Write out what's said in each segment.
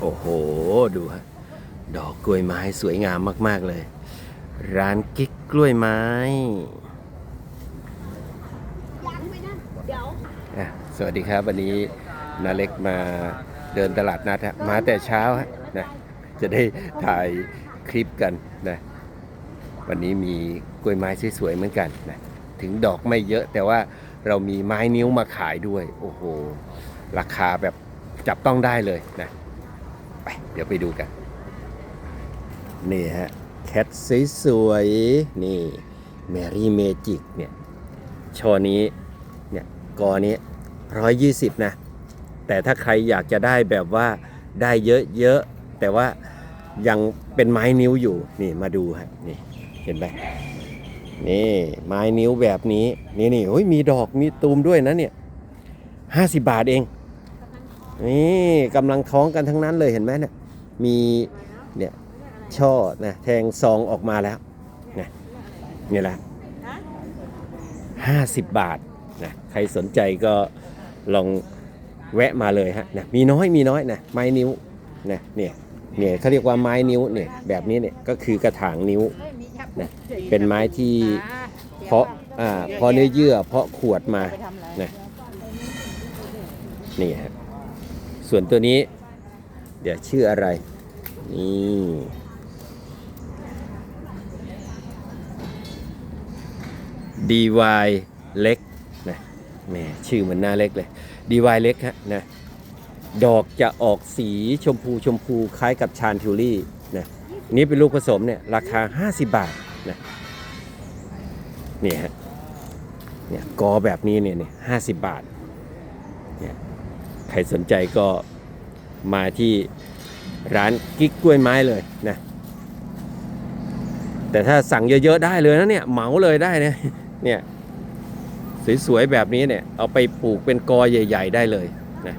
โอ้โห ดูฮะ ดอกกล้วยไม้สวยงามมาก ๆ เลย ร้านกิ๊กกล้วยไม้ยังไม่นั่นเดี๋ยวอะสวัสดีครับ วันนี้นาเล็กมาเดินตลาดนัดฮะ มาแต่เช้าฮะนะ จะได้ถ่ายคลิปกันนะ วันนี้มีกล้วยไม้สวยๆเหมือนกันนะ ถึงดอกไม่เยอะแต่ว่าเรามีไม้นิ้วมาขายด้วย โอ้โห ราคาแบบจับต้องได้เลยนะไป เดี๋ยวไปดูกัน นี่ฮะ แคทสวยๆ นี่แมรี่เมจิกเนี่ยชอนี้เนี่ยกอนี้ร้อยยี่สิบนะ แต่ถ้าใครอยากจะได้แบบว่าได้เยอะๆ แต่ว่ายังเป็นไม้นิ้วอยู่ นี่มาดูฮะนี่เห็นไหมนี่ไม้นิ้วแบบนี้ นี่นี่โอ้ยมีดอกมีตูมด้วยนะเนี่ยห้าสิบบาทเอง นี่กำลังท้องกันทั้งนั้นเลยเห็นไหมเนี่ยมีเนี่ยช่อนะแทงซองออกมาแล้วนะนี่แหละห้าสิบบาทนะใครสนใจก็ลองแวะมาเลยฮะนะมีน้อยมีน้อยนะไม้นิ้วนะเนี่ยเนี่ยเขาเรียกว่าไม้นิ้วเนี่ยแบบนี้เนี่ยก็คือกระถางนิ้วนะเป็นไม้ที่เพาะอ่าเพาะเนื้อเยื่อเพาะขวดมานะนี่ฮะ ส่วนตัวนี้ เดี๋ยวชื่ออะไร นี่ DY เล็กนะแหมชื่อเหมือนหน้าเล็กเลย DY เล็กฮะนะดอกจะออกสีชมพูชมพูคล้ายกับชานทิวลี่นะนี่เป็นลูกผสมเนี่ยราคา 50 บาทนะเนี่ยฮะเนี่ยกอแบบนี้เนี่ยห้าสิบบาท ใครสนใจก็มาที่ร้านกิ๊กกล้วยไม้เลยนะ แต่ถ้าสั่งเยอะๆได้เลยนะเนี่ยเหมาเลยได้นะเนี่ยสวยๆแบบนี้เนี่ยเอาไปปลูกเป็นกอใหญ่ ๆ ได้เลยนะ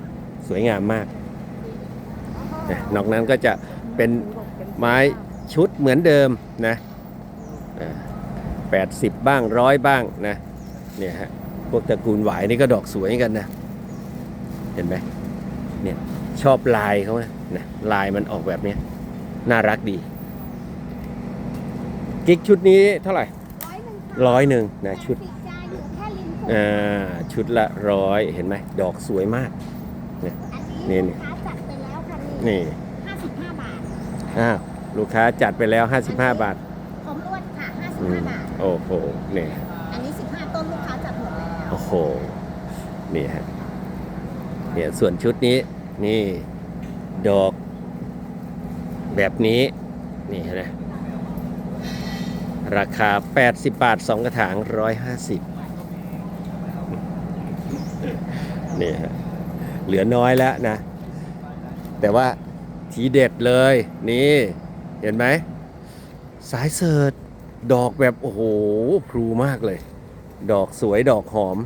สวยงามมากนะนอกนั้นก็จะเป็นไม้ชุดเหมือนเดิมนะแปดสิบบ้างร้อยบ้างนะเนี่ยฮะพวกตระกูลหวายนี่ก็ดอกสวยกันนะ ห็นไหมเนี่ยชอบลายเขานะนะลายมันออกแบบเนี้ยน่ารักดี กิ๊กชุดนี้เท่าไหร่ร้อยหนึ่งร้อยหนึ่งนะชุดปิดจาอยู่แค่ริมโขงอ่าชุดละร้อยเห็นไหมดอกสวยมากอันี่นนี่นี้ลูกค้าจัดไปแล้วค่ะนี่ห้าสิบห้าบาทอ้าวลูกค้าจัดไปแล้ว55บาทผมลวดค่ะห้าสิบอืห้ามบาทโอ้โหนี่อันนี้สิบห้าต้นลูกค้าจัดหมดแล้วโอ้โหนี่ฮะ เนี่ยส่วนชุดนี้นี่ดอกแบบนี้นี่นไหมราคา 80 บาท 2 กระถาง 150นี่ฮะเหลือน้อยแล้วนะ แต่ว่าทีเด็ดเลย นี่ เห็นไหม สายเสิร์ชดอกแบบ โอ้โหพลูมากเลย ดอกสวยดอกหอม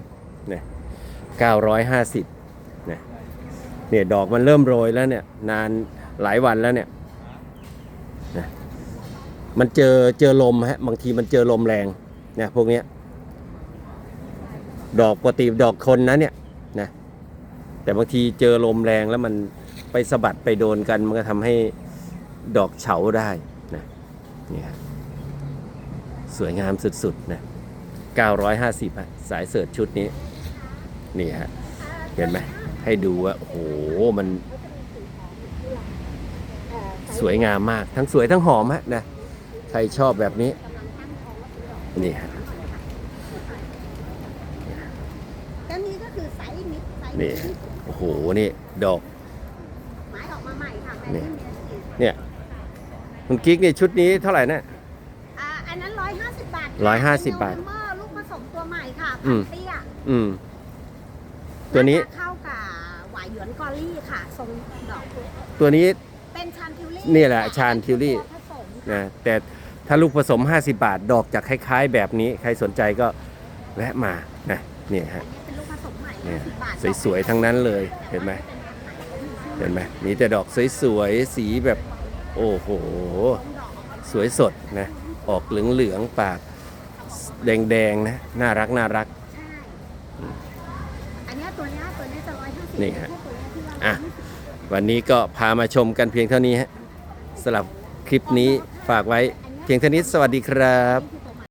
เนี่ย950 นี่ยเนี่ยดอกมันเริ่มโรยแล้วเนี่ย นานหลายวันแล้วเนี่ยนะมันเจอเจอลมฮะบางทีมันเจอลมแรงเนี่ยพวกเนี้ยดอกปกติดอกคนนะเนี่ยนะแต่บางทีเจอลมแรงแล้วมันไปสะบัดไปโดนกัน มันก็ทำให้ดอกเฉาได้นะเนี่ยสวยงามสุดๆนะ950ฮะสายเสิร์ชชุดนี้ นี่ฮะเห็นไหม ให้ดูว่าโอ้โหมัน สวยงามมาก ทั้งสวยทั้งหอมฮะนะใครชอบแบบนี้ นี่ฮะแล้วนี้ก็คือไซส์มิดไซส์นี่มิดโอ้โหนี่ดอกไม้ออกมาใหม่ค่ะนี่ไม่มีสีเนี่ยคุณกิ๊กนี่ชุดนี้เท่าไหร่นะอ่าอันนั้นร้อยห้าสิบบาทร้อยห้าสิบบาทเป็น November ลูกผสมตัวใหม่ค่ะอืพันมเตี้ยอืมตัวนี้าจะเข้ากับหวายหย วนกอรี่ค่ะทรงดอกตัวนี้เป็นชานทิวลี่นี่แหละชานทิวลี่ตัวผสมนะแต่ถ้าลูกผสม 50 บาท ดอกจะคล้าย ๆ แบบนี้ ใครสนใจก็แวะมานะนี่ฮะอันนี้เป็นลูกผสมใหม่เนี่ย50บาทสวยๆทั้งนั้นเลยเห็นไหมเห็นไหมมีแต่ดอกสวยๆสีแบบโอ้โห สวยสดนะออกเหลืองๆปากแดงๆนะน่ารักน่ารักใช่อั นี่ฮะอะวันนี้ก็พามาชมกันเพียงเท่านี้ฮะสำหรับคลิปนี้ฝากไว้เพียงเท่านี้สวัสดีครับ